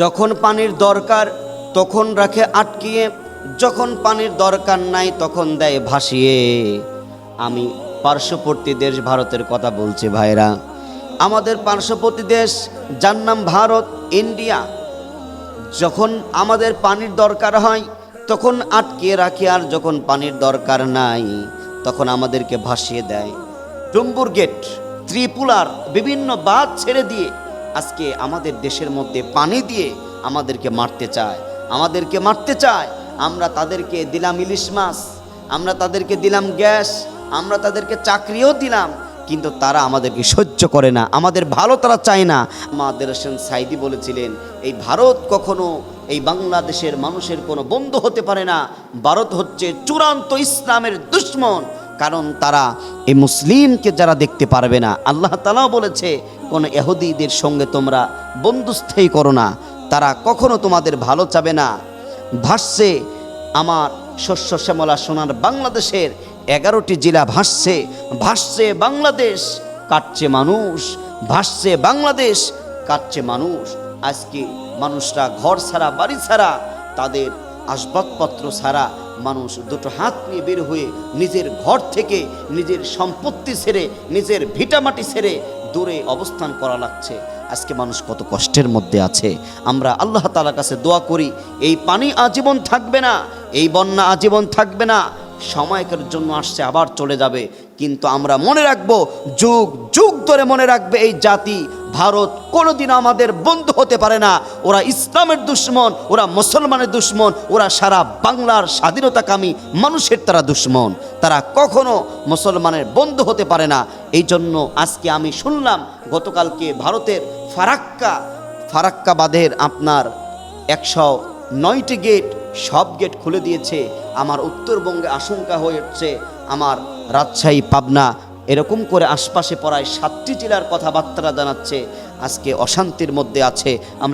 যখন পানির দরকার তখন রাখে আটকিয়ে, যখন পানির দরকার নাই তখন দেয় ভাসিয়ে। আমি পার্শ্ববর্তী দেশ ভারতের কথা বলছি ভাইরা। আমাদের পার্শ্ববর্তী দেশ, যার নাম ভারত, ইন্ডিয়া, যখন আমাদের পানির দরকার হয়, তখন আটকিয়ে রাখি আর যখন পানির দরকার নাই, তখন আমাদেরকে ভাসিয়ে দেয়। ডুম্বুর গেট ত্রিপুলার বিভিন্ন বাঁধ ছেড়ে দিয়ে আজকে আমাদের দেশের মধ্যে পানি দিয়ে আমাদেরকে মারতে চায়, আমাদেরকে মারতে চায়। আমরা তাদেরকে দিলাম ইলিশ মাছ, আমরা তাদেরকে দিলাম গ্যাস, আমরা তাদেরকে চাকরিও দিলাম, কিন্তু তারা আমাদেরকে সহ্য করে না, আমাদের ভালো তারা চায় না। আমাদের হোসেন সাইদি বলেছিলেন, এই ভারত কখনো এই বাংলাদেশের মানুষের কোনো বন্ধু হতে পারে না। ভারত হচ্ছে চূড়ান্ত ইসলামের দুশ্মন কারণ তারা এই মুসলিমকে যারা দেখতে পারবে না, আল্লাহ তালাও বলেছে, কোনো এহুদিদের সঙ্গে তোমরা বন্ধুস্থায়ী করো না, তারা কখনো তোমাদের ভালো চাবে না। ভাসছে আমার শস্য শ্যামলা সোনার বাংলাদেশের এগারোটি জেলা ভাসছে ভাসছে বাংলাদেশ, কাটছে মানুষ, ভাসছে বাংলাদেশ, কাটছে মানুষ। আজকে মানুষরা ঘর ছাড়া, বাড়ি ছাড়া, তাদের আসবাবপত্র ছাড়া মানুষ দুটো হাত নিয়ে বের হয়ে নিজের ঘর থেকে নিজের সম্পত্তি ছেড়ে নিজের ভিটামাটি ছেড়ে দূরে অবস্থান করা লাগছে। আজকে মানুষ কত কষ্টের মধ্যে আছে। আমরা আল্লাহ তালার কাছে দোয়া করি, এই পানি আজীবন থাকবে না, এই বন্যা আজীবন থাকবে না সময়কের জন্য আসছে, আবার চলে যাবে। কিন্তু আমরা মনে রাখব, যুগ যুগ ধরে মনে রাখবে এই জাতি ভারত কোনোদিন আমাদের বন্ধু হতে পারে না। ওরা ইসলামের দুশ্মন, ওরা মুসলমানের দুশ্মন, ওরা সারা বাংলার স্বাধীনতাকামী মানুষের তারা দুশ্মন। তারা কখনো মুসলমানের বন্ধু হতে পারে না। এই জন্য আজকে আমি শুনলাম গতকালকে ভারতের ফারাক্কা, ফারাক্কাবাদের আপনার একশো নয়টি গেট, সব গেট খুলে দিয়েছে। আমার উত্তরবঙ্গে আশঙ্কা হয়েছে, আমার রাজশাহী, পাবনা এরকম করে আশপাশে পড়ায় সাতটি জেলার কথাবার্তা জানাচ্ছে। আজকে অশান্তির মধ্যে আছে। আমরা